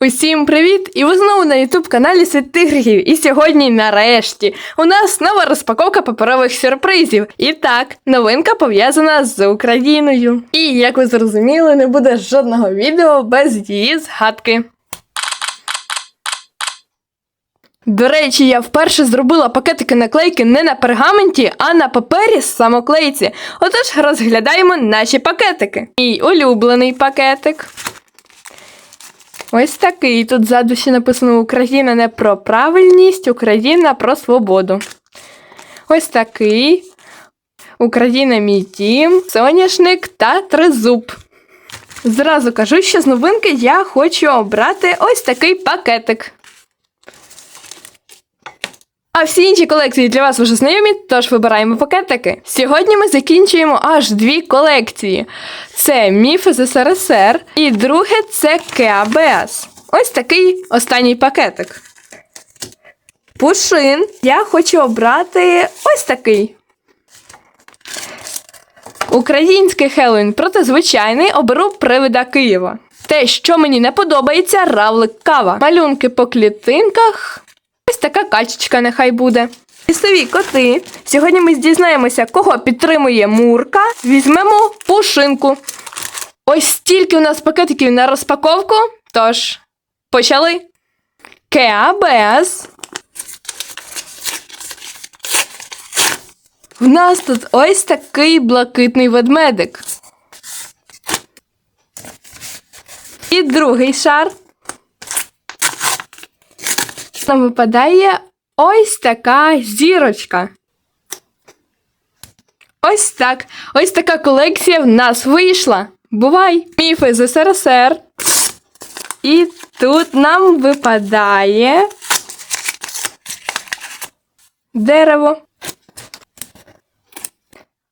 Усім привіт! І ви знову на ютуб каналі Світ. І сьогодні, нарешті, у нас нова розпаковка паперових сюрпризів. І так, новинка пов'язана з Україною. І як ви зрозуміли, не буде жодного відео без її згадки. До речі, я вперше зробила пакетики наклейки не на пергаменті, а на папері з самоклейці. Отож, розглядаємо наші пакетики. Мій улюблений пакетик. Ось такий. Тут ззаду ще написано Україна не про правильність, Україна про свободу. Ось такий. Україна мій дім, соняшник та тризуб. Зразу кажу, що з новинки я хочу обрати ось такий пакетик. А всі інші колекції для вас вже знайомі, тож вибираємо пакетики. Сьогодні ми закінчуємо аж дві колекції: це Міф з СРСР і друге це КАБС. Ось такий останній пакетик. Пушин. Я хочу обрати ось такий. Український Хеллоуін проти звичайний оберу привида Києва. Те, що мені не подобається, равлик кава. Малюнки по клітинках. Така качечка нехай буде. Лісові коти. Сьогодні ми дізнаємося, кого підтримує Мурка. Візьмемо пушинку. Ось стільки у нас пакетиків на розпаковку. Тож, почали. КАБС. В нас тут ось такий блакитний ведмедик. І другий шар. Нам випадає ось така зірочка. Ось так. Ось така колекція в нас вийшла. Бувай! Міфи з СРСР. І тут нам випадає дерево.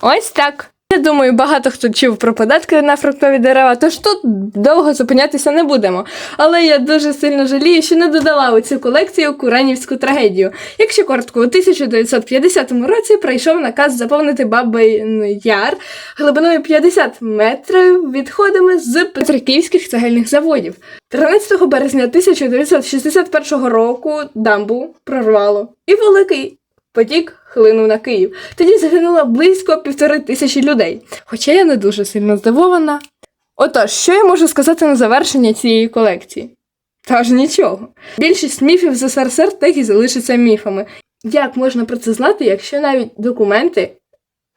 Ось так. Я думаю, багато хто чув про податки на фруктові дерева, тож тут довго зупинятися не будемо. Але я дуже сильно жалію, що не додала у цю колекцію Куранівську трагедію. Якщо коротко, у 1950 році прийшов наказ заповнити Бабин Яр глибиною 50 метрів відходами з петриківських цегельних заводів. 13 березня 1961 року дамбу прорвало. І великий потік хлинув на Київ. Тоді загинуло близько півтори тисячі людей. Хоча я не дуже сильно здивована. Отож, що я можу сказати на завершення цієї колекції? Та ж нічого. Більшість міфів з СРСР так і залишаться міфами. Як можна про це знати, якщо навіть документи,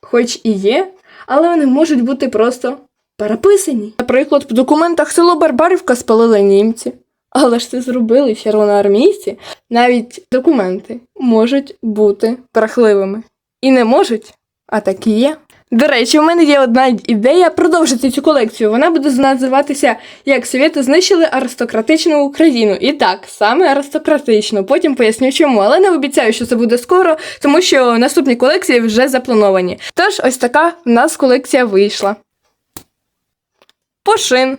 хоч і є, але вони можуть бути просто переписані? Наприклад, в документах село Барбарівка спалили німці. Але ж це зробили червоноармійці. Навіть документи можуть бути брехливими. І не можуть, а такі є. До речі, у мене є одна ідея продовжити цю колекцію. Вона буде називатися Як Совєти знищили аристократичну Україну. І так, саме аристократичну. Потім поясню чому, але не обіцяю, що це буде скоро, тому що наступні колекції вже заплановані. Тож, ось така в нас колекція вийшла. Пошин.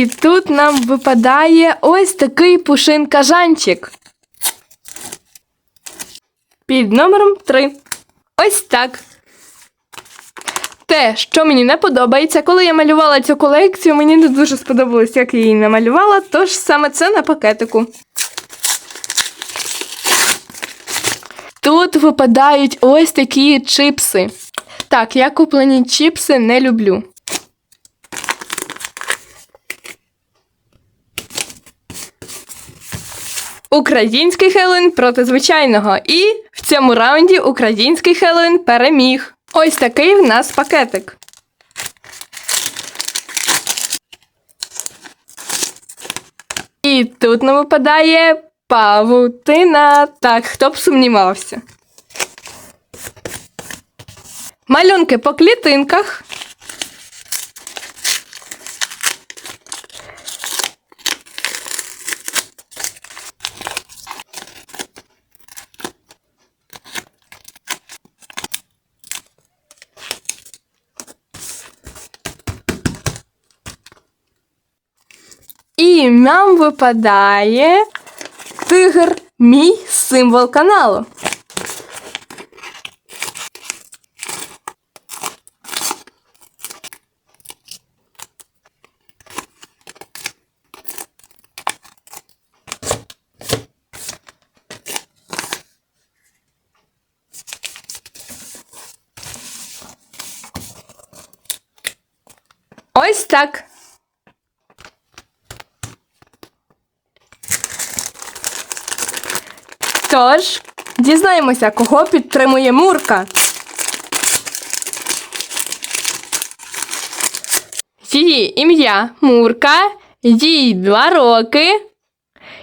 І тут нам випадає ось такий пушин-кажанчик. Під номером 3. Ось так. Те, що мені не подобається, коли я малювала цю колекцію, мені не дуже сподобалось, як я її намалювала, тож саме це на пакетику. Тут випадають ось такі чипси. Так, я куплені чипси не люблю. Український Хеллоуін проти звичайного. І в цьому раунді український Хеллоуін переміг. Ось такий в нас пакетик. І тут нам випадає павутина. Так, хто б сумнівався. Малюнки по клітинках. І нам выпадает тигр, мой символ канала. Ось так. Тож, дізнаємося, кого підтримує Мурка. Її ім'я Мурка, їй два роки.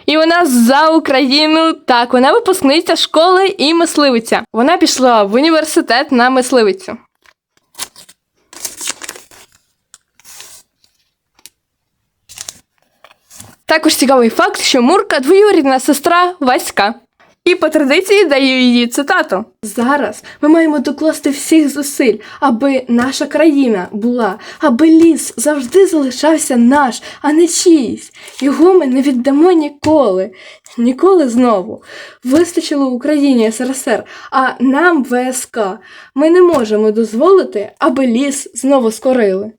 І вона за Україну. Так, вона випускниця школи і мисливиця. Вона пішла в університет на мисливицю. Також цікавий факт, що Мурка двоюрідна сестра Васька. І по традиції даю її цитату. Зараз ми маємо докласти всіх зусиль, аби наша країна була, аби ліс завжди залишався наш, а не чийсь. Його ми не віддамо ніколи. Ніколи знову. Вистачило Україні СРСР, а нам ВСК. Ми не можемо дозволити, аби ліс знову скорили.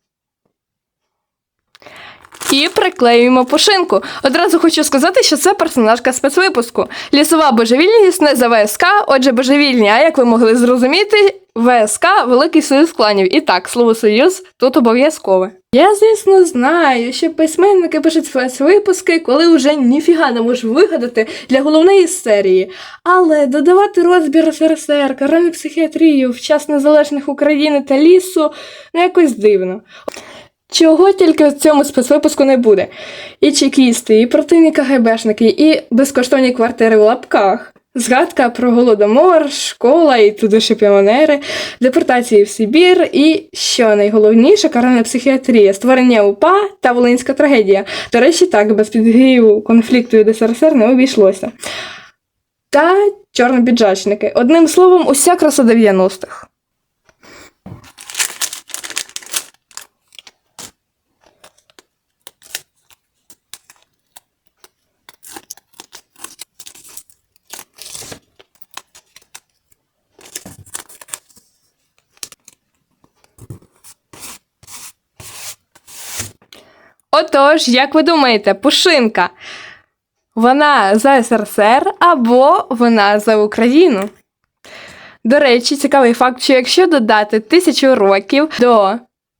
І приклеюємо пушинку. Одразу хочу сказати, що це персонажка спецвипуску. Лісова божевільність не за ВСК, отже, божевільні, а як ви могли зрозуміти, ВСК Великий Союз кланів. І так, слово союз тут обов'язкове. Я, звісно, знаю, що письменники пишуть спецвипуски, коли вже ніфіга не можуть вигадати для головної серії. Але додавати розбір СРСР, каральну психіатрію, в час незалежних України та лісу ну якось дивно. Чого тільки в цьому спецвипуску не буде. І чекісти, і противні КГБшники, і безкоштовні квартири в лапках. Згадка про голодомор, школа і туди ще піонери, депортації в Сибір і, що найголовніше, каральна психіатрія, створення УПА та Волинська трагедія. До речі, так, без підгріву конфлікту від СРСР не обійшлося. Та чорнобіджачники. Одним словом, уся краса 90-х. Отож, як ви думаєте, Пушинка, вона за СРСР або вона за Україну? До речі, цікавий факт, що якщо додати тисячу років до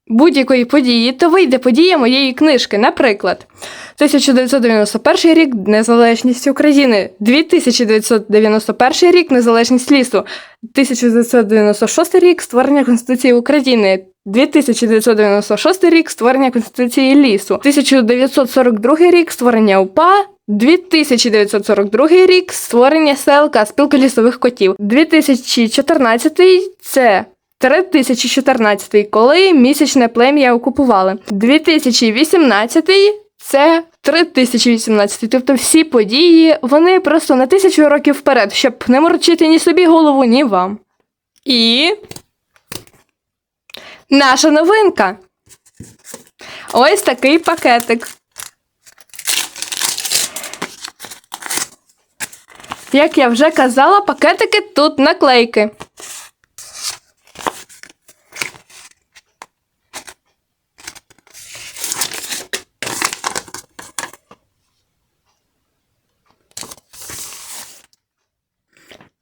будь-якої події, то вийде подія моєї книжки. Наприклад, 1991 рік Незалежність України, 2991 рік Незалежність лісу, 1996 рік створення Конституції України. 2996 рік створення Конституції лісу, 1942 рік створення УПА, 2942 рік створення СЛК Спілки лісових котів. 2014 це 3014, коли місячне плем'я окупували. 2018 це 3018. Тобто всі події вони просто на тисячу років вперед, щоб не морочити ні собі голову, ні вам. І. Наша новинка. Ось такий пакетик. Як я вже казала, пакетики тут наклейки.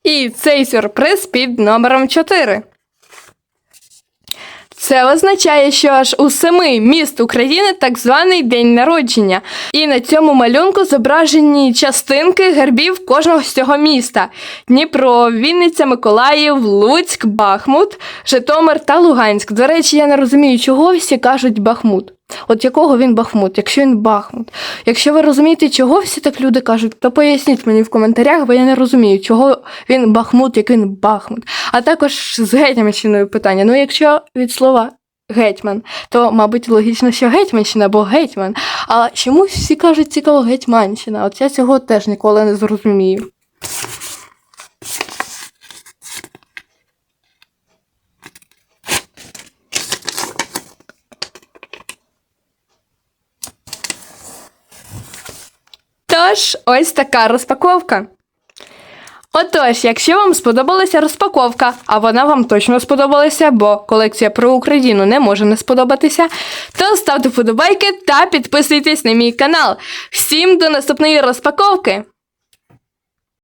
І цей сюрприз під номером 4. Це означає, що аж у семи міст України так званий день народження. І на цьому малюнку зображені частинки гербів кожного з цього міста: Дніпро, Вінниця, Миколаїв, Луцьк, Бахмут, Житомир та Луганськ. До речі, я не розумію, чого всі кажуть Бахмут. От якого він Бахмут, якщо він Бахмут. Якщо ви розумієте, чого всі так люди кажуть, то поясніть мені в коментарях, бо я не розумію, чого він Бахмут, як він Бахмут. А також з Гетьманщиною питання. Ну, якщо від слова гетьман, то, мабуть, логічно, що Гетьманщина, бо гетьман. А чомусь всі кажуть цікаво Гетьманщина. От я цього теж ніколи не зрозумію. Тож, ось така розпаковка. Отож, якщо вам сподобалася розпаковка, а вона вам точно сподобалася, бо колекція про Україну не може не сподобатися, то ставте вподобайки та підписуйтесь на мій канал. Всім до наступної розпаковки!